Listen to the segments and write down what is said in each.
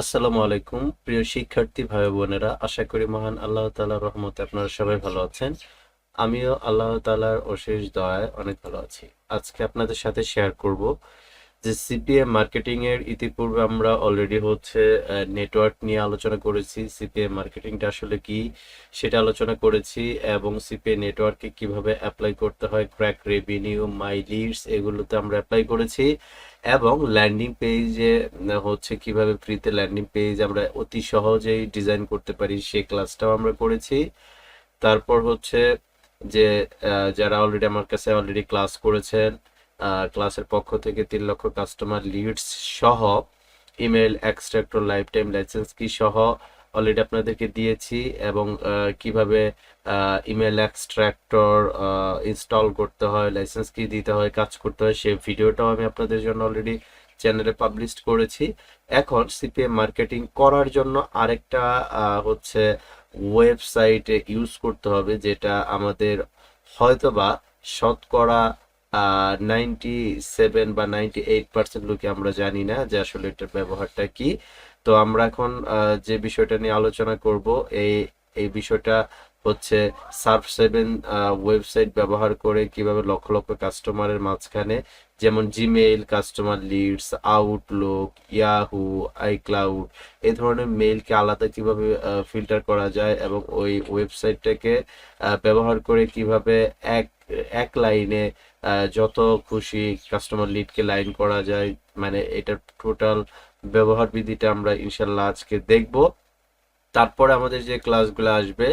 আসসালামু আলাইকুম, প্রিয় শিক্ষার্থী ভাই বোনেরা আশা করি মহান আল্লাহ তালার রহমতে আপনারা সবাই ভালো আছেন। আমিও আল্লাহ তালার অশেষ দয়ায় অনেক ভালো আছি। আজকে আপনাদের সাথে শেয়ার করব যে সিপিএম মার্কেটিং এর ইতিপূর্বে আমরা অলরেডি হচ্ছে নেটওয়ার্ক নিয়ে আলোচনা করেছি। সিপিএম মার্কেটিংটা আসলে কি সেটা আলোচনা করেছি এবং সিপিএ নেটওয়ার্কে কীভাবে অ্যাপ্লাই করতে হয় ক্র্যাক রেভিনিউ মাই লিডস এগুলোতে আমরা অ্যাপ্লাই করেছি এবং ল্যান্ডিং পেজে হচ্ছে কীভাবে ফ্রিতে ল্যান্ডিং পেজ আমরা অতি সহজেই ডিজাইন করতে পারি সেই ক্লাসটাও আমরা করেছি। তারপর হচ্ছে যে যারা অলরেডি আমার কাছে অলরেডি ক্লাস করেছেন ক্লাসের পক্ষ থেকে তিন লক্ষ কাস্টমার লিডস সহ email extractor life time license কি সহ অলরেডি আপনাদেরকে দিয়েছি এবং কীভাবে ইমেল এক্সট্রাক্টর ইনস্টল করতে হয় লাইসেন্স কি দিতে হয়, কাজ করতে হয়, সেই ভিডিওটাও আমি আপনাদের জন্য অলরেডি চ্যানেলে পাবলিশ করেছি। এখন সিপিএম মার্কেটিং করার জন্য আরেকটা হচ্ছে ওয়েবসাইটে ইউজ করতে হবে যেটা আমাদের হয়তোবা শতকরা নাইনটি সেভেন বা নাইনটি এইট পার্সেন্ট লোকে আমরা জানি না যে আসলে এটার ব্যবহারটা কি। তো আমরা এখন যে বিষয়টা নিয়ে আলোচনা করব, এই এই বিষয়টা হচ্ছে সার্ফ সেভেন ওয়েবসাইট ব্যবহার করে কীভাবে লক্ষ লক্ষ কাস্টমারের মাঝখানে, যেমন Gmail customer leads Outlook Yahoo iCloud এই ধরনের মেইলকে আলাদা কীভাবে ফিল্টার করা যায় এবং ওই ওয়েবসাইটটাকে ব্যবহার করে কীভাবে এক এক লাইনে যত খুশি কাস্টমার লিডকে লাইন করা যায় মানে এটার টোটাল ব্যবহার বিধিটা আমরা ইনশাল্লাহ আজকে দেখব। তারপরে আমাদের যে ক্লাসগুলো আসবে,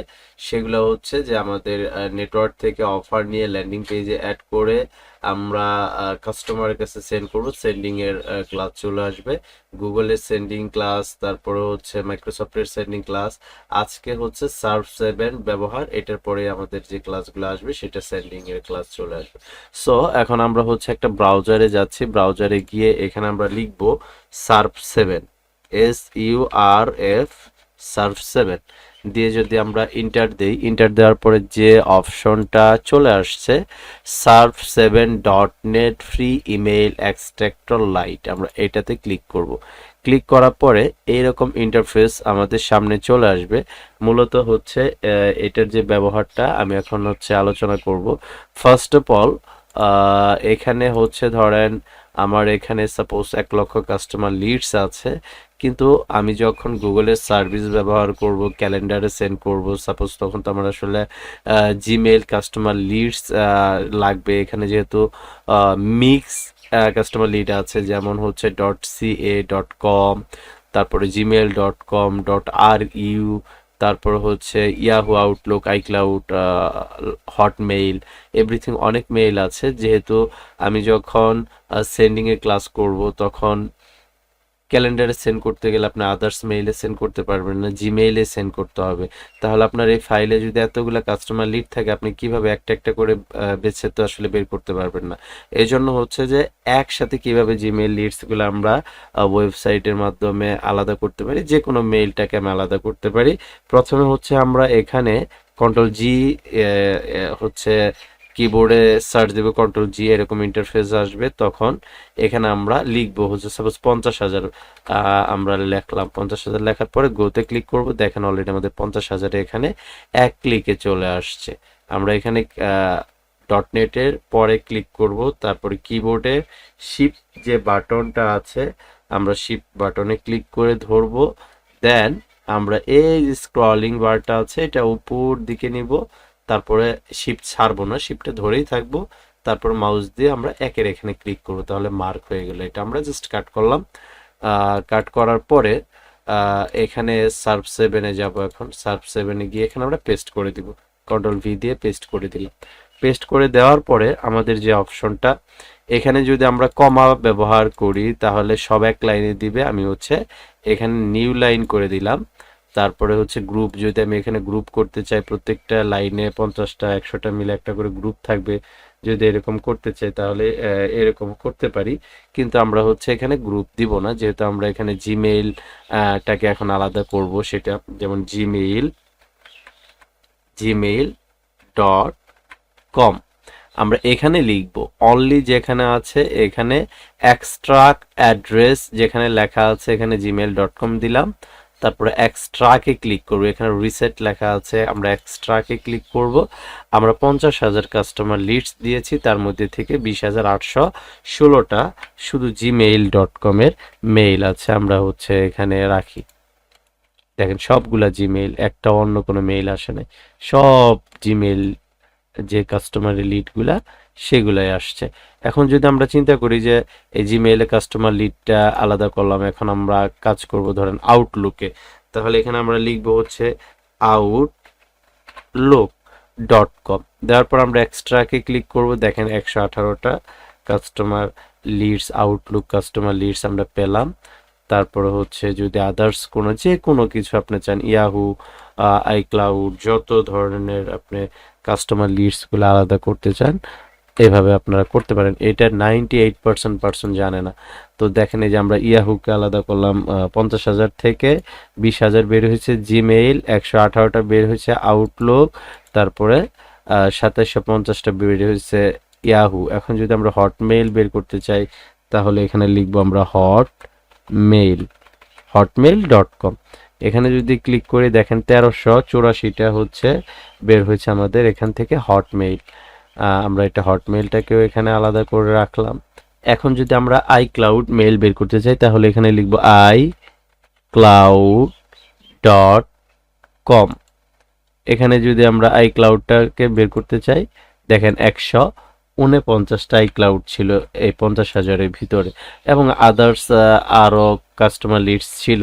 সেগুলো হচ্ছে যে আমাদের নেটওয়ার্ক থেকে অফার নিয়ে ল্যান্ডিং পেজে অ্যাড করে আমরা কাস্টমারের কাছে সেন্ড করব। সেন্ডিং এর ক্লাস চলে আসবে। গুগলের সেন্ডিং ক্লাস তারপরে হচ্ছে মাইক্রোসফটের সেন্ডিং ক্লাস আজকে হচ্ছে সার্ভ সেভেন ব্যবহার, এটার পরে আমাদের যে ক্লাসগুলো আসবে, সেটা সেন্ডিং এর ক্লাস চলে আসবে। সো এখন আমরা হচ্ছে একটা ব্রাউজারে যাচ্ছি। ব্রাউজারে গিয়ে এখানে আমরা লিখব surf seven S U R F surf seven. দিয়ে যদি আমরা ইন্টার দিই ইন্টার দেওয়ার পরে যে অপশনটা চলে আসছে, surf seven dot net free email extractor lite, আমরা এটাতে ক্লিক করব। ক্লিক করার পরে এইরকম ইন্টারফেস আমাদের সামনে চলে আসবে। মূলত হচ্ছে এটার যে ব্যবহারটা আমি এখন হচ্ছে আলোচনা করব। ফার্স্ট অফ অল এখানে হচ্ছে ধরেন আমার এখানে সাপোজ এক লক্ষ কাস্টমার লিডস আছে, কিন্তু আমি যখন গুগলের সার্ভিস ব্যবহার করব ক্যালেন্ডারে সেন্ড করব সাপোজ তখন তো আমার আসলে জিমেল কাস্টমার লিডস লাগবে। এখানে যেহেতু মিক্স কাস্টমার লিড আছে, যেমন হচ্ছে dot C A dot com তারপরে Gmail dot com dot R U তারপর হচ্ছে Yahoo Outlook iCloud Hotmail everything অনেক মেইল আছে। যেহেতু আমি যখন সেন্ডিংয়ে ক্লাস করব, তখন ক্যালেন্ডারে সেন্ড করতে গেলে আপনি আদার্স মেইলে সেন্ড করতে পারবেন না জিমেইলে সেন্ড করতে হবে। তাহলে আপনার এই ফাইলে যদি এতগুলো কাস্টমার লিড থাকে, আপনি কীভাবে একটা একটা করে বেছে তো আসলে বের করতে পারবেন না। এই জন্য হচ্ছে যে একসাথে কীভাবে জিমেইল লিডসগুলো আমরা ওয়েবসাইটের মাধ্যমে আলাদা করতে পারি যে কোনো মেইলটাকে আমি আলাদা করতে পারি। প্রথমে হচ্ছে আমরা এখানে কন্ট্রোল জি হচ্ছে কিবোর্ডে সার্চ দেবো কন্ট্রোল জি এরকম ইন্টারফেস আসবে, তখন এখানে আমরা লিখব, হচ্ছে সাপোজ পঞ্চাশ হাজার আমরা লেখলাম, পঞ্চাশ হাজার লেখার পরে গোতে ক্লিক করব, দেখেন অলরেডি আমাদের পঞ্চাশ হাজারে এখানে এক ক্লিকে চলে আসছে। আমরা এখানে ডট নেটের পরে ক্লিক করব, তারপরে কিবোর্ডে শিপ যে বাটনটা আছে, আমরা শিপ বাটনে ক্লিক করে ধরবো দেন আমরা এই স্ক্রলিং বারটা আছে, এটা উপর দিকে নিব তারপরে শিফট ছাড়বো না শিফটে ধরেই থাকব। তারপর মাউস দিয়ে আমরা একের এখানে ক্লিক করব, তাহলে মার্ক হয়ে গেল। এটা আমরা জাস্ট কাট করলাম। কাট করার পরে এখানে সার্ভ সেভেনে যাব এখন। সার্ভ সেভেনে গিয়ে এখানে আমরা পেস্ট করে দিব। কন্ট্রোল ভি দিয়ে পেস্ট করে দিলাম। পেস্ট করে দেওয়ার পরে আমাদের যে অপশনটা এখানে যদি আমরা কমা ব্যবহার করি, তাহলে সব এক লাইনে দিবে। আমি হচ্ছে এখানে নিউ লাইন করে দিলাম। তারপরে হচ্ছে গ্রুপ যদি আমি এখানে গ্রুপ করতে চাই, প্রত্যেকটা লাইনে পঞ্চাশটা, একশোটা মিলে একটা করে গ্রুপ থাকবে। যদি এরকম করতে চাই, তাহলে এরকম করতে পারি। কিন্তু আমরা হচ্ছে এখানে গ্রুপ দিব না, যেহেতু আমরা এখানে জিমেইল টাকে এখন আলাদা করব সেটা, যেমন জিমেইল জিমেইল ডট কম আমরা এখানে লিখব অনলি যেখানে আছে, এখানে এক্সট্রাক্ট অ্যাড্রেস যেখানে লেখা আছে, এখানে জিমেল ডট কম দিলাম। তারপরে এক্সট্রাকে ক্লিক করব। এখানে রিসেট লেখা আছে, আমরা এক্সট্রাকে ক্লিক করব। আমরা পঞ্চাশ হাজার কাস্টমার লিডস দিয়েছি, তার মধ্যে থেকে বিশ হাজার আটশো ষোলোটা শুধু জিমেইল ডট কমের মেইল আছে, আমরা হচ্ছে এখানে রাখি। দেখেন সবগুলা জিমেইল একটা অন্য কোনো মেইল আসে নাই। সব জিমেইল যে কাস্টমারের লিডগুলা সেগুলাই আসছে। এখন যদি আমরা চিন্তা করি যে এই জিমেইলে কাস্টমার লিডটা আলাদা করলাম, এখন আমরা কাজ করব ধরেন আউটলুকে তাহলে এখানে আমরা লিখব হচ্ছে আউটলুক ডট কম দেওয়ার পর আমরা এক্সট্রাকে ক্লিক করব, দেখেন একশো আঠারোটা customer leads Outlook customer leads আমরা পেলাম। তারপরে হচ্ছে যদি আদার্স কোনো, যে কোনো কিছু আপনি চান ইয়াহু আইক্লাউড যত ধরনের আপনি কাস্টমার লিডসগুলো আলাদা করতে চান এভাবে আপনারা করতে পারেন। এটা নাইনটি এইট পার্সেন্ট পার্সন জানে না। তো দেখেন এই যে আমরা ইয়াহুকে আলাদা করলাম পঞ্চাশ হাজার থেকে বিশ হাজার বের হয়েছে জিমেইল একশো আঠারোটা বের হয়েছে আউটলুক তারপরে সাতাশশো পঞ্চাশটা বের হয়েছে ইয়াহু এখন যদি আমরা হটমেইল বের করতে চাই, তাহলে এখানে লিখব আমরা hot mail Hotmail dot com এখানে যদি ক্লিক করে দেখেন তেরোশো চুরাশিটা হচ্ছে বের হয়েছে আমাদের এখান থেকে হটমেইল আমরা এটা হটমেইলটাকেও এখানে আলাদা করে রাখলাম। এখন যদি আমরা আই ক্লাউড মেল বের করতে চাই, তাহলে এখানে লিখব আই ক্লাউড ডট কম এখানে যদি আমরা আই ক্লাউডটাকে বের করতে চাই, দেখেন একশো উনপঞ্চাশটা আই ক্লাউড ছিল এই পঞ্চাশ হাজারের ভিতরে এবং আদার্স আরও কাস্টমার লিডস ছিল।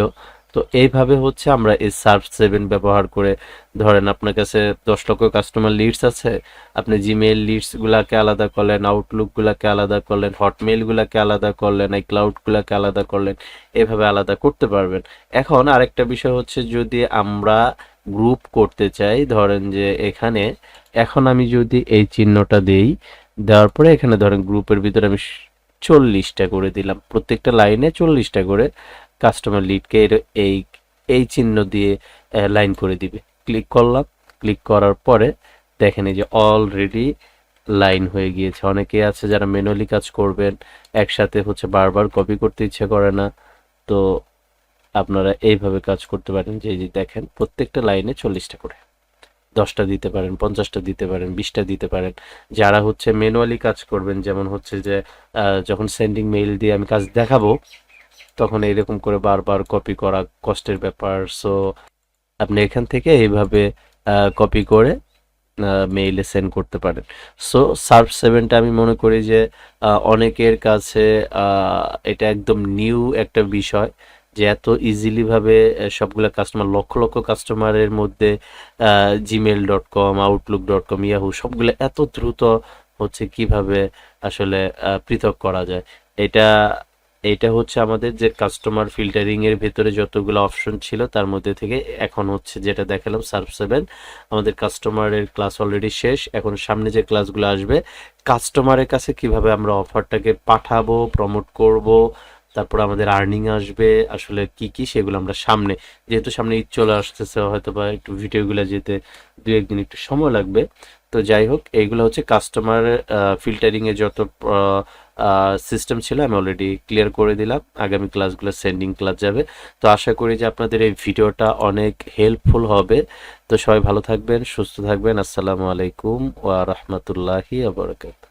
তো এইভাবে হচ্ছে আমরা এই সার্ফ সেভেন ব্যবহার করে, ধরেন আপনার কাছে দশ লক্ষ কাস্টমার লিডস আছে, আপনি জিমেইল লিডসগুলোকে আলাদা করলেন আউটলুকগুলোকে আলাদা করলেন হটমেইলগুলোকে আলাদা করলেন, এই ক্লাউডগুলোকে আলাদা করলেন, এভাবে আলাদা করতে পারবেন। এখন আরেকটা বিষয় হচ্ছে যদি আমরা গ্রুপ করতে চাই, ধরেন যে এখানে এখন আমি যদি এই চিহ্নটা দেই, দেওয়ার পরে এখানে ধরেন গ্রুপের ভিতরে আমি চল্লিশটা করে দিলাম, প্রত্যেকটা লাইনে চল্লিশটা করে কাস্টমার লিডকে এই এই চিহ্ন দিয়ে লাইন করে দিবে। ক্লিক করলাম। ক্লিক করার পরে দেখেন এই যে অলরেডি লাইন হয়ে গিয়েছে। অনেকে আছে যারা ম্যানুয়ালি কাজ করবেন, একসাথে হচ্ছে বারবার কপি করতে ইচ্ছে করে না। তো আপনারা এইভাবে কাজ করতে পারেন। যে যে দেখেন প্রত্যেকটা লাইনে চল্লিশটা করে। দশটা দিতে পারেন, পঞ্চাশটা দিতে পারেন, বিশটা দিতে পারেন। যারা হচ্ছে ম্যানুয়ালি কাজ করবেন, যেমন হচ্ছে যে যখন সেন্ডিং মেইল দিয়ে আমি কাজ দেখাবো তখন এইরকম করে বারবার কপি করা কষ্টের ব্যাপার। সো আপনি এখান থেকে এইভাবে কপি করে মেইলে সেন্ড করতে পারেন। সো সার্ভ সেভেনটা আমি মনে করি যে অনেকের কাছে এটা একদম নিউ একটা বিষয় যে এত ইজিলিভাবে সবগুলো কাস্টমার লক্ষ লক্ষ কাস্টমারের মধ্যে Gmail dot com Outlook dot com Yahoo সবগুলো এত দ্রুত হচ্ছে কীভাবে আসলে পৃথক করা যায়। এটা এটা হচ্ছে আমাদের যে কাস্টমার ফিল্টারিং এর ভেতরে যতগুলো অপশন ছিল, তার মধ্যে থেকে এখন হচ্ছে যেটা দেখালাম সার্ভ সেভেন আমাদের কাস্টমারের ক্লাস অলরেডি শেষ। এখন সামনে যে ক্লাসগুলো আসবে কাস্টমারের কাছে কীভাবে আমরা অফারটাকে পাঠাবো প্রমোট করব, তারপর আমাদের আর্নিং আসবে, আসলে কি কি সেগুলো আমরা সামনে, যেহেতু সামনে ঈদ চলে আসতেছে হয়তো বা একটু ভিডিওগুলো যেতে দু একদিন একটু সময় লাগবে তো যাই হোক, এইগুলো হচ্ছে কাস্টমার ফিল্টারিং এ যত সিস্টেম ছিল, আমি অলরেডি ক্লিয়ার করে দিলাম। আগামী ক্লাসগুলো সেন্ডিং ক্লাস যাবে। তো আশা করি যে আপনাদের এই ভিডিওটা অনেক হেল্পফুল হবে। তো সবাই ভালো থাকবেন, সুস্থ থাকবেন। আসসালামু আলাইকুম ওয়া রাহমাতুল্লাহি ওয়া বারাকাতুহু।